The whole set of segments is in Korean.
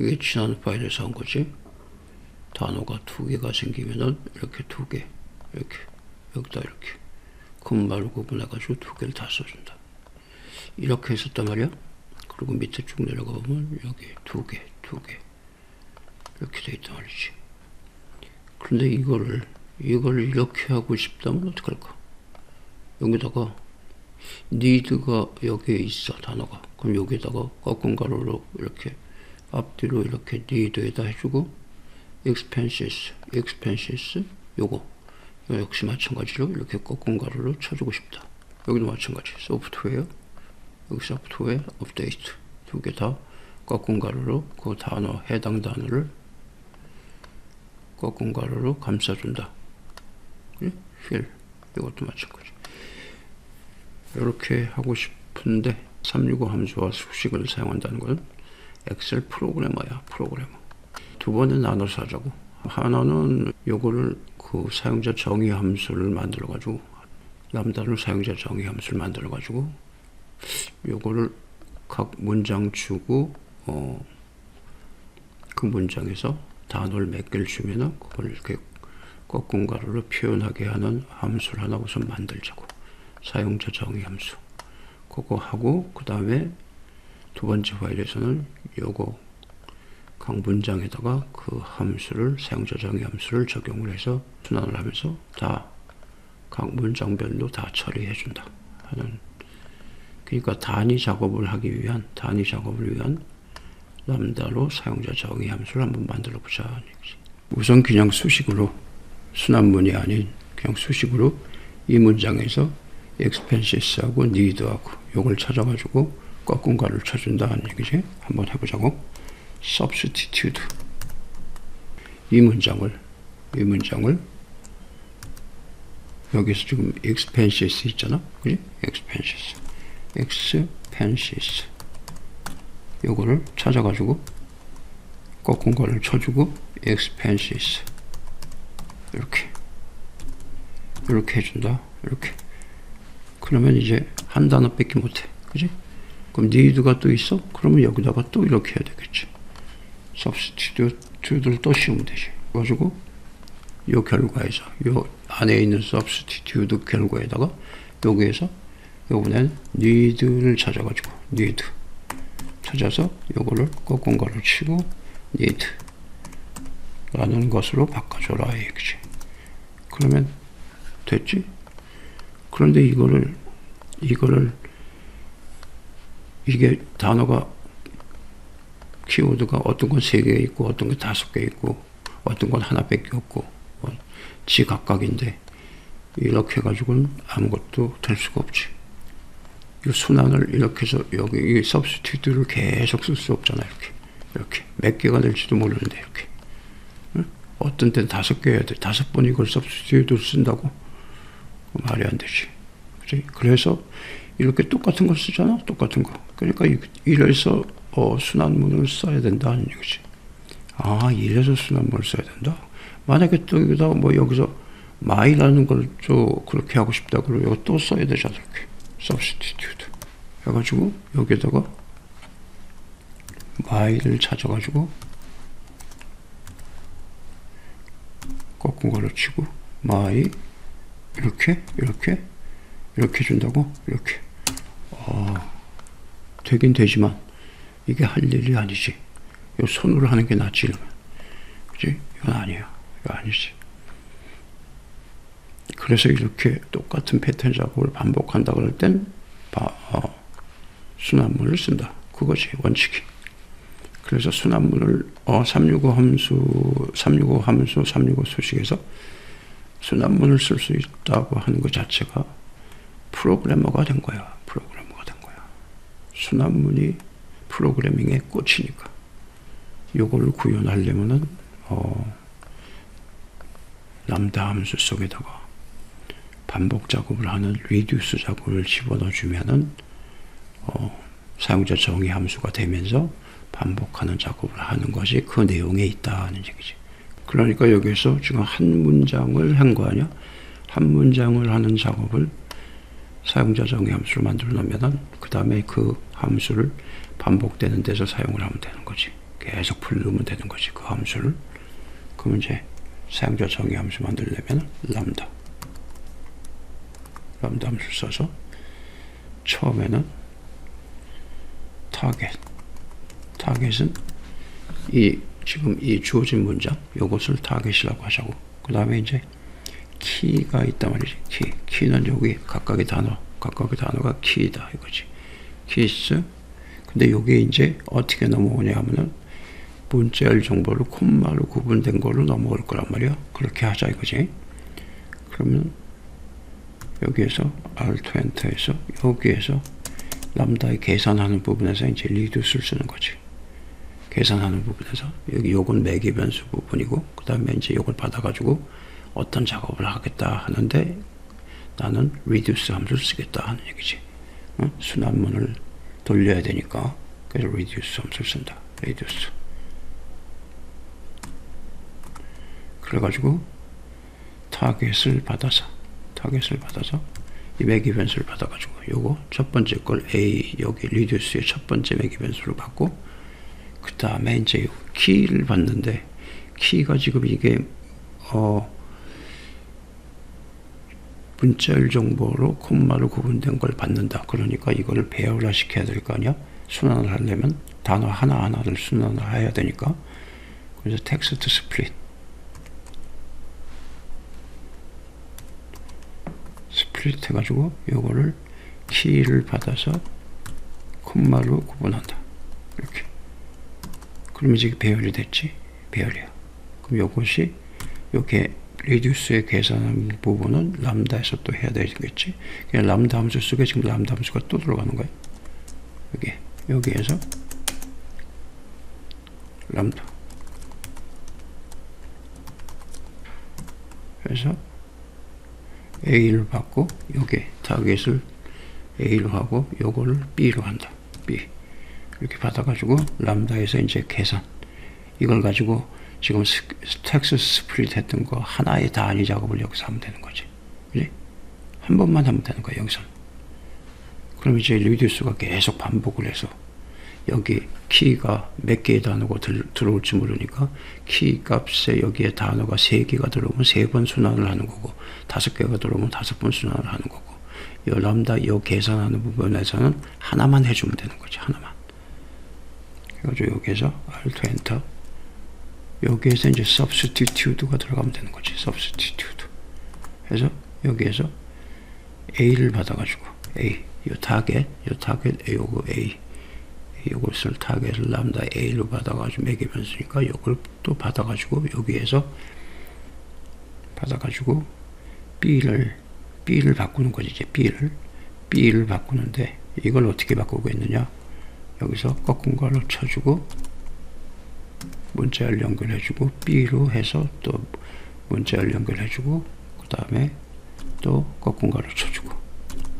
이게 지난 파일에서 한 거지. 단어가 두 개가 생기면은 이렇게 두 개, 이렇게 여기다 이렇게 금말로 구분해가지고 두 개를 다 써준다. 이렇게 했었단 말이야. 그리고 밑에 쭉 내려가 보면 여기 두 개, 두 개 이렇게 돼 있단 말이지. 그런데 이거를 이걸 이렇게 하고 싶다면 어떡할까? 여기다가 니드가 여기에 있어 단어가 그럼 여기다가 꺾은 가로로 이렇게 앞뒤로 이렇게 니드에다 해주고 expenses, expenses 요거. 역시 마찬가지로 이렇게 꺾은 가로로 쳐주고 싶다. 여기도 마찬가지. 소프트웨어 여기 소프트웨어 업데이트 두 개 다 꺾은 가로로 그 단어 해당 단어를 꺾은 가로로 감싸준다. 그래? 필 이것도 마찬가지. 이렇게 하고 싶은데 365 함수와 수식을 사용한다는 건 엑셀 프로그래머야 프로그래머. 두 번에 나눠서 하자고. 하나는 요거를 그 사용자 정의 함수를 만들어 가지고 람다를 사용자 정의 함수를 만들어 가지고 요거를 각 문장 주고 어 그 문장에서 단어를 몇 개를 주면은 그걸 이렇게 꺾은 가로로 표현하게 하는 함수를 하나 우선 만들자고. 사용자 정의 함수. 그거 하고 그 다음에 두 번째 파일에서는 요거 각 문장에다가 그 함수를 사용자 정의 함수를 적용을 해서 순환을 하면서 다각 문장별로 다 처리해 준다 하는. 그러니까 단위 작업을 하기 위한 단위 작업을 위한 람다로 사용자 정의 함수를 한번 만들어 보자. 우선 그냥 수식으로 순환문이 아닌 그냥 수식으로 이 문장에서 expenses하고 need하고 요걸 찾아가지고 꺾은 가를 쳐준다는 얘기지. 한번 해보자고. substitute 이 문장을 이 문장을 여기서 지금 expenses 있잖아. 그지? expenses expenses 요거를 찾아가지고 꺾은 거를 쳐주고 expenses 이렇게 이렇게 해준다. 이렇게 그러면 이제 한 단어밖에 못해. 그지? 그럼 need가 또 있어? 그러면 여기다가 또 이렇게 해야 되겠지. substitute를 또 씌우면 되지. 그래가지고 요 결과에서 요 안에 있는 substitute 결과에다가 여기에서 요번엔 need를 찾아가지고 need 찾아서 요거를 꺾은 거를 치고 need 라는 것으로 바꿔줘라 얘기지. 그러면 됐지? 그런데 이거를 이거를 이게 단어가 키워드가 어떤 건 세 개 있고 어떤 건 다섯 개 있고 어떤 건 하나밖에 없고 뭐 지각각인데 이렇게 해가지고는 아무것도 될 수가 없지. 이 순환을 이렇게 해서 여기 이 서브스티튜트를 계속 쓸 수 없잖아 이렇게 이렇게 몇 개가 될지도 모르는데 이렇게 응? 어떤 때는 다섯 개 해야 돼 다섯 번 이걸 서브스티튜트를 쓴다고 말이 안 되지. 그래서 이렇게 똑같은 걸 쓰잖아. 똑같은 거. 그러니까 이래서 어, 순환문을 써야 된다는 얘기지. 아, 이래서 순환문을 써야 된다. 만약에 또 여기다 뭐 여기서 마이라는 걸 또 그렇게 하고 싶다 그러면 또 써야 되잖아. 이렇게. substitute. 해가지고 여기다가 마이를 찾아가지고 꺾은 걸로 치고 마이 이렇게 이렇게 이렇게 준다고 이렇게 어, 되긴 되지만 이게 할 일이 아니지. 이 손으로 하는 게 낫지 그지 이건 아니야 이거 아니지. 그래서 이렇게 똑같은 패턴 작업을 반복한다 그럴 땐 어, 순환문을 쓴다. 그거지 원칙이. 그래서 순환문을 어, 365 함수 365 함수 365 수식에서 순환문을 쓸 수 있다고 하는 것 자체가 프로그래머가 된 거야. 프로그래머가 된 거야. 순환문이 프로그래밍의 꽃이니까. 요걸 구현하려면은, 어, 람다 함수 속에다가 반복 작업을 하는 리듀스 작업을 집어넣어 주면은, 어, 사용자 정의 함수가 되면서 반복하는 작업을 하는 것이 그 내용에 있다는 얘기지. 그러니까 여기서 지금 한 문장을 한 거 아니야? 한 문장을 하는 작업을 사용자 정의 함수를 만들어 놓으면 그 다음에 그 함수를 반복되는 데서 사용을 하면 되는 거지. 계속 부르면 되는 거지 그 함수를. 그럼 이제 사용자 정의 함수 만들려면 람다. 람다 함수 써서 처음에는 타겟 타겟은 이 지금 이 주어진 문장 요것을 타겟이라고 하자고. 그 다음에 이제 키가 있단 말이지. 키. 키는 여기 각각의 단어 각각의 단어가 키다 이거지. 키스. 근데 요게 이제 어떻게 넘어오냐 하면은 문자열 정보를 콤마로 구분된 걸로 넘어올 거란 말이야. 그렇게 하자 이거지. 그러면 여기에서 alt 엔터에서 여기에서 람다의 계산하는 부분에서 이제 리듀스를 쓰는 거지. 계산하는 부분에서 여기 요건 매개 변수 부분이고 그 다음에 이제 요걸 받아가지고 어떤 작업을 하겠다 하는데 나는 reduce 함수를 쓰겠다 하는 얘기지. 어? 순환문을 돌려야 되니까 그래서 reduce 함수를 쓴다. reduce. 그래가지고 타겟을 받아서 타겟을 받아서 이 매기 변수를 받아가지고 요거 첫 번째 걸 A 여기 reduce의 첫 번째 매기 변수를 받고 그 다음에 이제 키를 받는데 키가 지금 이게 어 문자열 정보로 콤마로 구분된 걸 받는다. 그러니까 이거를 배열화 시켜야 될 거 아니야? 순환을 하려면 단어 하나하나를 순환을 해야 되니까 그래서 텍스트 스플릿 스플릿 해가지고 요거를 키를 받아서 콤마로 구분한다. 이렇게 그럼 이제 배열이 됐지? 배열이야. 그럼 요것이 요게 리듀스의 계산한 부분은 람다에서 또 해야 되겠지. 그냥 람다 함수 속에 지금 람다 함수가 또 들어가는 거야. 여기 여기에서 람다. 그래서 A를 받고 여기 타겟을 A로 하고 요거를 B로 한다. B 이렇게 받아가지고 람다에서 이제 계산 이걸 가지고 지금 텍스 스플릿 했던 거 하나의 단위 작업을 여기서 하면 되는 거지. 그지? 한 번만 하면 되는 거야, 여기서. 그럼 이제 리듀스가 계속 반복을 해서 여기 키가 몇 개의 단어가 들, 들어올지 모르니까 키 값에 여기에 단어가 세 개가 들어오면 세번 순환을 하는 거고 다섯 개가 들어오면 다섯 번 순환을 하는 거고 이 람다 요 계산하는 부분에서는 하나만 해주면 되는 거지 하나만 그래가지고 여기에서 Alt Enter 여기에서 이제 substitute가 들어가면 되는 거지. substitute. 해서 여기에서 A를 받아가지고 A, 요 타겟, 요 타겟, 요거 A, 요것을 타겟을 람다 A로 받아가지고 매개 변수니까 요걸 또 받아가지고 여기에서 받아가지고 B를 B를 바꾸는 거지 이제 B를 B를 바꾸는데 이걸 어떻게 바꾸고 있느냐 여기서 꺾은 걸로 쳐주고 문자열 연결해주고 B로 해서 또 문자열 연결해주고 그 다음에 또 꺾은 가로 쳐주고.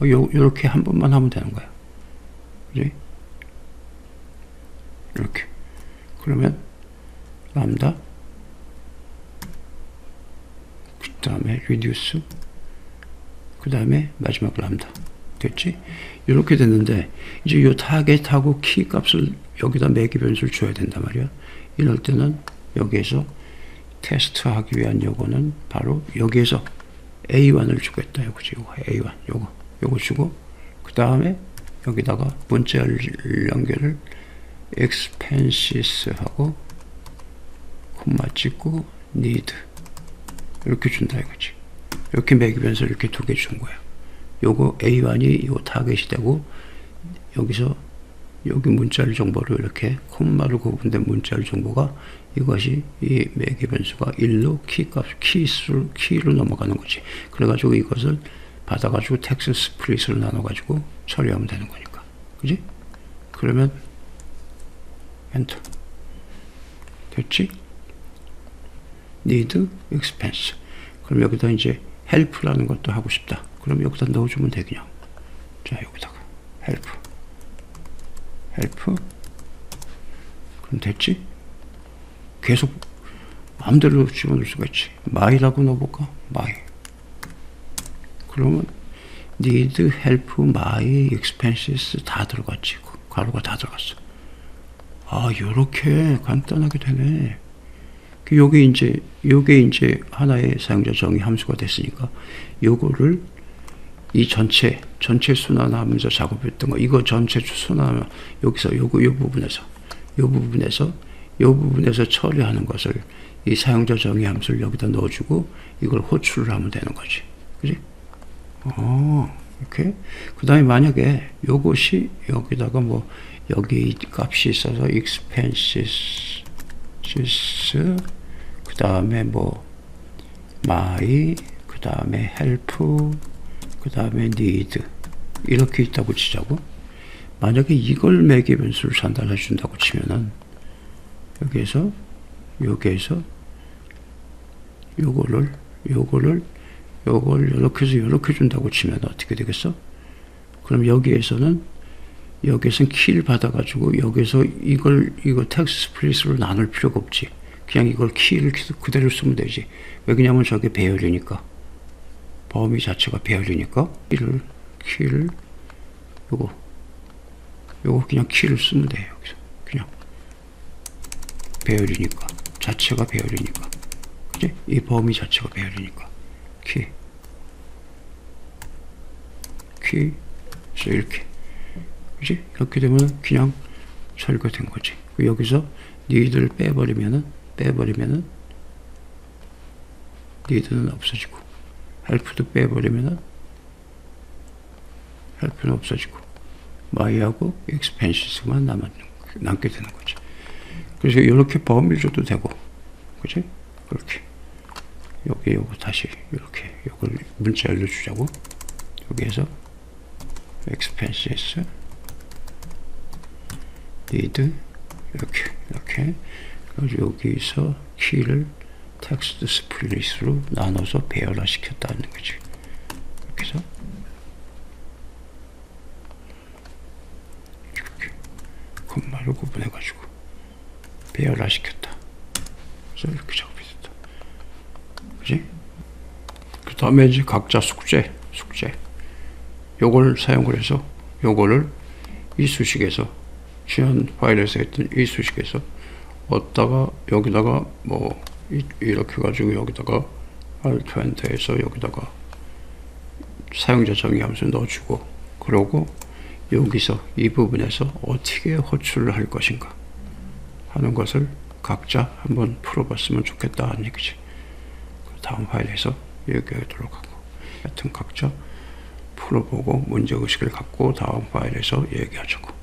어, 요, 요렇게 한 번만 하면 되는 거야. 그지? 이렇게. 그러면 람다. 그 다음에 reduce. 그 다음에 마지막 람다. 됐지? 이렇게 됐는데 이제 요 타겟하고 키 값을 여기다 매기 변수를 줘야 된단 말이야 이럴 때는 여기에서 테스트하기 위한 요거는 바로 여기에서 A1을 주겠다. 요거지. 요거 A1. 요거. 요거 주고 그 다음에 여기다가 문자 연결을 expenses 하고 콤마 찍고 need 이렇게 준다 이거지. 이렇게 매기면서 이렇게 두 개 준 거야. 요거 A1이 요 타겟이 되고 여기서 여기 문자열 정보를 이렇게 콤마로 구분된 문자열 정보가 이것이 이 매개 변수가 1로 키값 키수 키로 넘어가는 거지. 그래가지고 이것을 받아가지고 텍스 스프릿으로 나눠가지고 처리하면 되는 거니까. 그지? 그러면 엔터 됐지? need expense 그럼 여기다 이제 help라는 것도 하고 싶다. 그럼 여기다 넣어주면 돼 그냥. 자 여기다가 help 헬프 그럼 됐지? 계속 마음대로 집어넣을 수가 있지 마이라고 넣어볼까? 마이 그러면 need, help, my, expenses 다 들어갔지 가로가 다 들어갔어 아, 요렇게 간단하게 되네. 그 요게 이제, 요게 이제 하나의 사용자 정의 함수가 됐으니까, 요거를 이 전체, 전체 순환하면서 작업했던 거, 이거 전체 순환하면, 여기서, 요거, 요 부분에서, 요 부분에서, 요 부분에서 처리하는 것을 이 사용자 정의 함수를 여기다 넣어주고, 이걸 호출을 하면 되는 거지. 그지? 어, 이렇게. 그 다음에 만약에 요것이 여기다가 뭐, 여기 이 값이 있어서 expenses, 그 다음에 뭐, my, 그 다음에 help, 그 다음에 need. 이렇게 있다고 치자고. 만약에 이걸 매개 변수를 전달해 준다고 치면은, 여기에서, 여기에서, 요거를, 요거를, 요걸 이렇게 해서 이렇게 준다고 치면 어떻게 되겠어? 그럼 여기에서는 여기에서는 키를 받아가지고 여기서 이걸 이거 텍스트 스플릿으로 나눌 필요가 없지. 그냥 이걸 키를 그대로 쓰면 되지. 왜냐면 저게 배열이니까 범위 자체가 배열이니까 키를 키를 요거 요거 그냥 키를 쓰면 돼요. 여기서 그냥 배열이니까 자체가 배열이니까 그지? 이 범위 자체가 배열이니까 키 키, 그래서 이렇게 그지? 이렇게 되면 그냥 처리가 된 거지. 그 여기서 니들을 빼버리면은 빼버리면은 니들은 없어지고 헬프도 빼버리면은 헬프는 없어지고 마이하고 익스펜시스만 남아 남게 되는 거지. 그래서 이렇게 범위를 줘도 되고, 그지? 그렇게 여기 요거 다시 이렇게 요걸 문자 알려주자고 여기에서 expenses need 이렇게 이렇게 그래서 여기서 키를 텍스트 스플릿으로 나눠서 배열화 시켰다는 거지. 이렇게 해서. 이렇게 콤마를 구분해 가지고 배열화 시켰다. 그래서 이렇게 작업이 됐다. 그지? 그 다음에 이제 각자 숙제 숙제. 요걸 사용을 해서 요거를 이 수식에서 지난 파일에서 했던 이 수식에서 얻다가 여기다가 뭐 이, 이렇게 가지고 여기다가 알트엔트에서 여기다가 사용자 정의 함수 넣어주고 그러고 여기서 이 부분에서 어떻게 호출을 할 것인가 하는 것을 각자 한번 풀어봤으면 좋겠다 하는 얘기지. 그 다음 파일에서 얘기하도록 하고 하여튼 각자 풀어보고 문제의식을 갖고 다음 파일에서 얘기하자고.